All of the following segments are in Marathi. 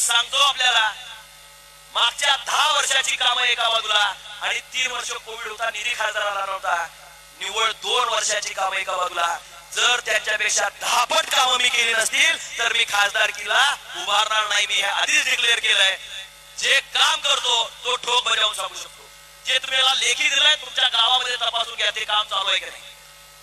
सांगतो आपल्याला. मागच्या दहा वर्षाची कामं एका बाजूला आणि तीन वर्ष कोविड होता निधी खासदाराला नव्हता. निव्वळ दोन वर्षाची कामं एका बाजूला जर त्यांच्यापेक्षा दहापट कामं मी केली नसतील तर मी खासदारकीला उभारणार नाही. मी हे आधीच डिक्लेअर केलंय. जे काम करतो तो ठोक बजावून सांगू शकतो. जे तुम्ही मला लेखी दिलाय तुमच्या गावामध्ये तपासून घ्या ते काम चालू आहे का नाही.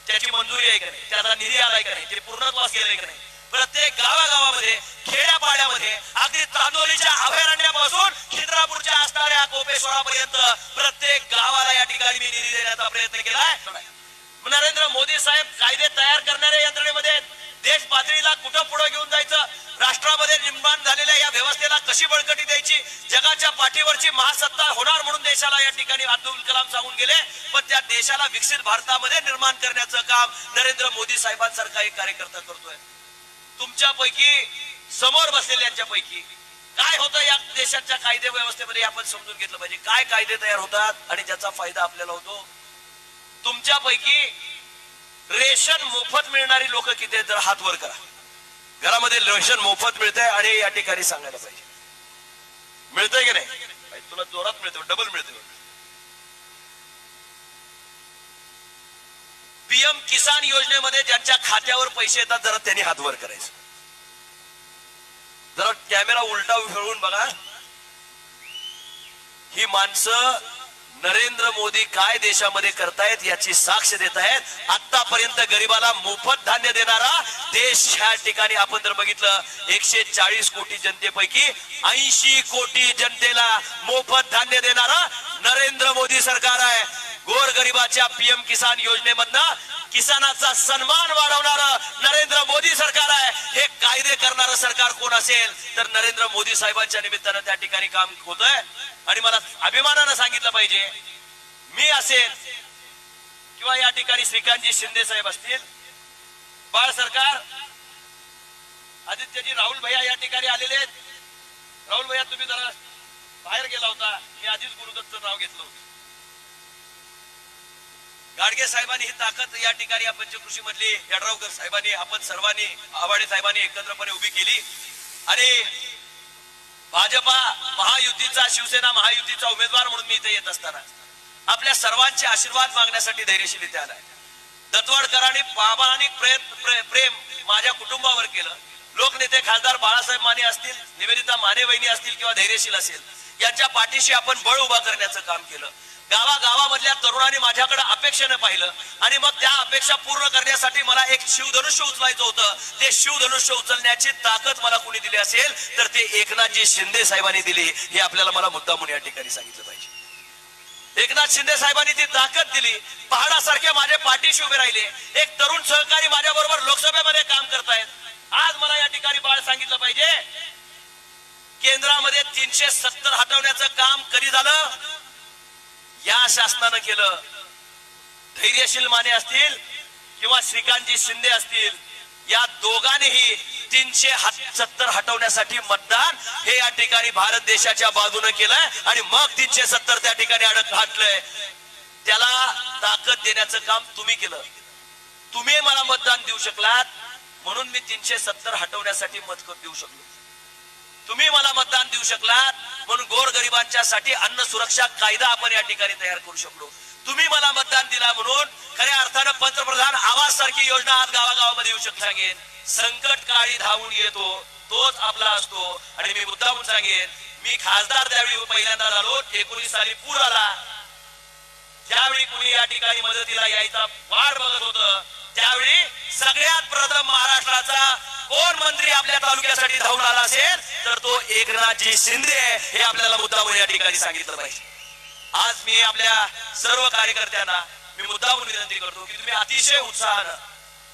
त्याची मंजुरी आहे का नाही? त्याचा निधी आलाय का नाही? ते पूर्णत्वास गेलंय का नाही? प्रत्येक गावागावामध्ये खेड्यापाड्यामध्ये अगदी चांदोलीच्या अभयारण्यापासून खिद्रापूरच्या असणाऱ्या कोपेश्वरापर्यंत प्रत्येक गावाला या ठिकाणी मी निधी देण्याचा प्रयत्न केलाय. नरेंद्र मोदी साहेब कायदे तयार करणाऱ्या यंत्रणेमध्ये देश पातळीला कुठं पुढे घेऊन जायचं? राष्ट्रामध्ये निर्माण झालेल्या या व्यवस्थेला कशी बळकटी द्यायची? जगाच्या पाठीवरची महासत्ता होणार म्हणून देशाला या ठिकाणी अब्दुल कलाम सांगून गेले. पण त्या देशाला विकसित भारतामध्ये निर्माण करण्याचं काम नरेंद्र मोदी साहेबांसारखा एक कार्यकर्ता करतोय. तुमच्यापैकी समोर बसलेल्यांच्या पैकी काय होतं या देशाच्या कायदे व्यवस्थेमध्ये आपण समजून घेतलं पाहिजे. काय कायदे तयार होतात आणि ज्याचा फायदा आपल्याला होतो? तुमच्यापैकी रेशन मोफत मिळणारी लोक किती आहेत? जर हात वर करा. घरामध्ये रेशन मोफत मिळतंय आणि या ठिकाणी सांगायला पाहिजे. मिळतंय की नाही? तुला जोरात मिळतं डबल मिळतं पीएम किसान योजनेमध्ये ज्यांच्या खात्यावर पैसे येतात जरा त्यांनी हातवर करायचं. जरा कॅमेरा उलटा फिरवून बघा. ही माणसं नरेंद्र मोदी काय देशामध्ये करतायत याची साक्ष देत आहेत. आतापर्यंत गरीबाला मोफत धान्य देणारा देश ह्या ठिकाणी आपण जर बघितलं एकशे चाळीस कोटी जनतेपैकी ऐंशी कोटी जनतेला मोफत धान्य देणारा नरेंद्र मोदी सरकार आहे. गोर गरिबाच्या पीएम किसान योजनेमधनं किसानाचा सन्मान वाढवणार नरेंद्र मोदी सरकार आहे. हे कायदे करणारं सरकार कोण असेल? तर नरेंद्र मोदी साहेबांच्या निमित्तानं त्या ठिकाणी काम होतोय. आणि मला अभिमानानं सांगितलं पाहिजे मी असेल किंवा या ठिकाणी श्रीकांतजी शिंदे साहेब असतील बाळ सरकार आदित्यजी राहुल भैया या ठिकाणी आलेले आहेत. राहुल भैया तुम्ही जरा बाहेर गेला होता. मी आधीच गुरुदत्तचं नाव घेतलं होतं. गाडगे साहेबांनी ही ताकद या ठिकाणी या पंचकृषी मधली यड्रावकर साहेबांनी आपण सर्वांनी आवाडे साहेबांनी एकत्रपणे उभी केली. आणि भाजपा महायुतीचा शिवसेना महायुतीचा उमेदवार म्हणून मी इथे येत असताना आपल्या सर्वांचे आशीर्वाद मागण्यासाठी धैर्यशील इथे आलाय. दत्तवाडकरांनी प्रामाणिक प्रयत्न प्रेम माझ्या कुटुंबावर केलं. लोकनेते खासदार बाळासाहेब माने असतील निवेदिता माने वहिनी असतील किंवा धैर्यशील असेल यांच्या पाठीशी आपण बळ उभा करण्याचं काम केलं. गावागावामधल्या तरुणांनी माझ्याकडे अपेक्षेनं पाहिलं. आणि मग त्या अपेक्षा पूर्ण करण्यासाठी मला एक शिवधनुष्य उचलायचं होतं. ते शिवधनुष्य उचलण्याची ताकद मला कुणी दिली असेल तर ते एकनाथजी शिंदे साहेबांनी दिली. हे आपल्याला मला मुद्दामून या ठिकाणी सांगितलं पाहिजे. एकनाथ शिंदे साहेबांनी ती ताकद दिली. पहाडासारखे माझे पाठीशी उभे राहिले. एक तरुण सहकारी माझ्या बरोबर लोकसभेमध्ये काम करतायत. आज मला या ठिकाणी बाळ सांगितलं पाहिजे. केंद्रामध्ये तीनशे सत्तर हटवण्याचं काम कधी झालं? या शासनानं केलं. धैर्यशील माने असतील किंवा श्रीकांतजी शिंदे असतील या दोघांनीही तीनशे सत्तर हटवण्यासाठी मतदान हे या ठिकाणी भारत देशाच्या बाजूने केलंय आणि मग तीनशे सत्तर त्या ठिकाणी अडक घातलंय. त्याला ताकद देण्याचं काम तुम्ही केलं. तुम्ही मला मतदान देऊ शकलात म्हणून मी तीनशे सत्तर हटवण्यासाठी मत देऊ शकलो. तुम्ही मला मतदान देऊ शकलात म्हणून गोर गरिबांच्यासाठी अन्न सुरक्षा कायदा आपण या ठिकाणी तयार करू शकलो. तुम्ही मला मतदान दिला म्हणून खऱ्या अर्थानं पंतप्रधान आवाज सारखी योजना आज गावागावामध्ये येऊ शकता. सांगेन संकट काळी धावून येतो तोच आपला असतो. आणि मी मुद्दामून सांगेन मी खासदार त्यावेळी पहिल्यांदा झालो एकोणीस साली पूर आला. ज्यावेळी कुणी या ठिकाणी मदतीला यायचा वाट बघत होत त्यावेळी सगळ्यात प्रथम महाराष्ट्राचा कोण मंत्री आपल्या तालुक्यासाठी धावून आला असेल तर तो एकनाथजी शिंदे हे आपल्याला मुद्दामून या ठिकाणी सांगितलं पाहिजे. आज मी आपल्या सर्व कार्यकर्त्यांना मी मुद्दामून विनंती करतो की तुम्ही अतिशय उत्साहानं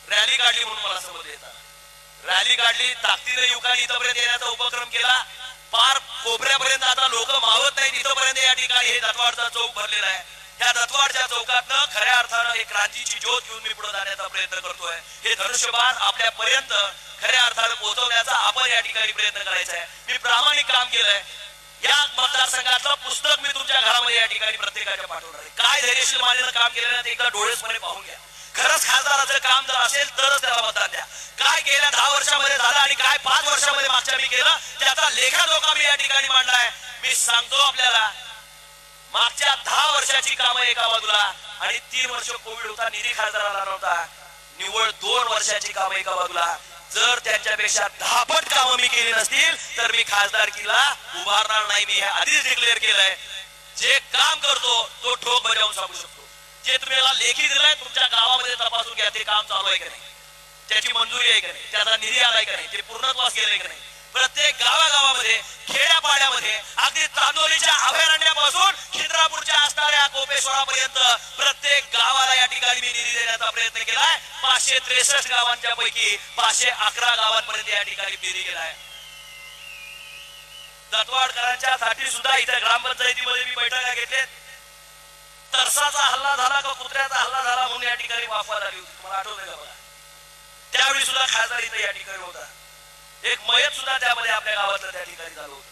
रॅली काढली म्हणून मला समोर येतात रॅली काढली ताकदीने युवकांनी इथंपर्यंत येण्याचा उपक्रम केला. पार कोपऱ्यापर्यंत आता लोक मावत नाहीत इथंपर्यंत या ठिकाणी हे दत्वाडचा चौक भरलेला आहे. त्या दत्वाडच्या चौकातनं खऱ्या अर्थानं एक क्रांतीची ज्योत घेऊन मी पुढे जाण्याचा प्रयत्न करतोय. हे धनुष्यबाण आपल्यापर्यंत खऱ्या अर्थाने पोहोचवण्याचा आपण या ठिकाणी प्रयत्न करायचा आहे. मी प्रामाणिक काम केलंय. या मतदारसंघातलं पुस्तक मी तुमच्या घरामध्ये या ठिकाणी प्रत्येकाच्या पाठवणार आहे. काय धैर्यशील मानेनं काम केलं ना ते एकदा डोळेसपणे पाहून घ्या. खरंच खासदाराचं काम जर असेल तरच त्याला मतदान द्या. काय गेल्या दहा वर्षामध्ये झालं आणि काय पाच वर्षामध्ये मागच्या मी केलं त्याचा लेखाजोखा मी या ठिकाणी मांडलाय मी सांगतो आपल्याला मागच्या दहा वर्षाची कामं एका बाजूला आणि तीन वर्ष कोविड होता निधी खासदाराला नव्हता. निव्वळ दोन वर्षाची कामं एका बाजूला. जर त्यांच्यापेक्षा दहापट कामं मी केली नसतील तर मी खासदारकीला उभारणार नाही. मी हे आधीच डिक्लेअर केलंय. जे काम करतो तो ठोक बजावून सांगू शकतो. जे तुम्ही लेखी दिलंय तुमच्या गावामध्ये तपासून घ्या ते काम चालू आहे का नाही. त्याची मंजुरी आहे का नाही? त्याचा निधी आलाय का नाही? ते पूर्णत्वास गेले का नाही? प्रत्येक गावागावामध्ये खेड्यापाड्यामध्ये अगदी चांदोलीच्या अभयारण्यापासून खिद्रापूरच्या असणाऱ्या कोपेश्वरापर्यंत प्रत्येक ठिकाणी मी निधी देण्याचा प्रयत्न केलाय. पाचशे त्रेसष्ट गावांच्या पैकी पाचशे अकरा गावांपर्यंत या ठिकाणी निधी गेलाय. दत्वाडकरांच्या साठी सुद्धा इथे ग्रामपंचायतीमध्ये मी बैठका घेतल्यात. तरसाचा हल्ला झाला का कुत्र्याचा हल्ला झाला म्हणून या ठिकाणी वाफा झाली होती. तुम्हाला आठवतंय का बघा त्यावेळी सुद्धा खासदार इथे या ठिकाणी होता. एक मयत सुद्धा त्यामध्ये आपल्या गावातलं त्या ठिकाणी झालं होतं.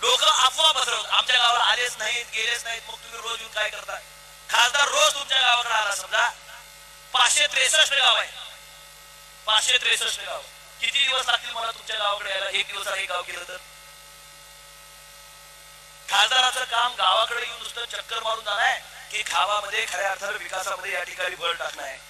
लोक अफवा पसरवत आमच्या गावाला आलेच नाहीत गेलेच नाहीत. मग तुम्ही रोज येऊन काय करताय? खासदार रोज तुमच्या गावाकडे आला समजा. पाचशे त्रेसष्ट गाव आहे. पाचशे त्रेसष्ट गाव. किती दिवस लागतील मला तुमच्या गावाकडे यायला? एक दिवसात हे गाव केलं तर. खासदाराचं काम गावाकडे येऊन नुसतं चक्कर मारून जाणार की गावामध्ये खऱ्या अर्थानं विकासामध्ये या ठिकाणी भर टाकणार आहे.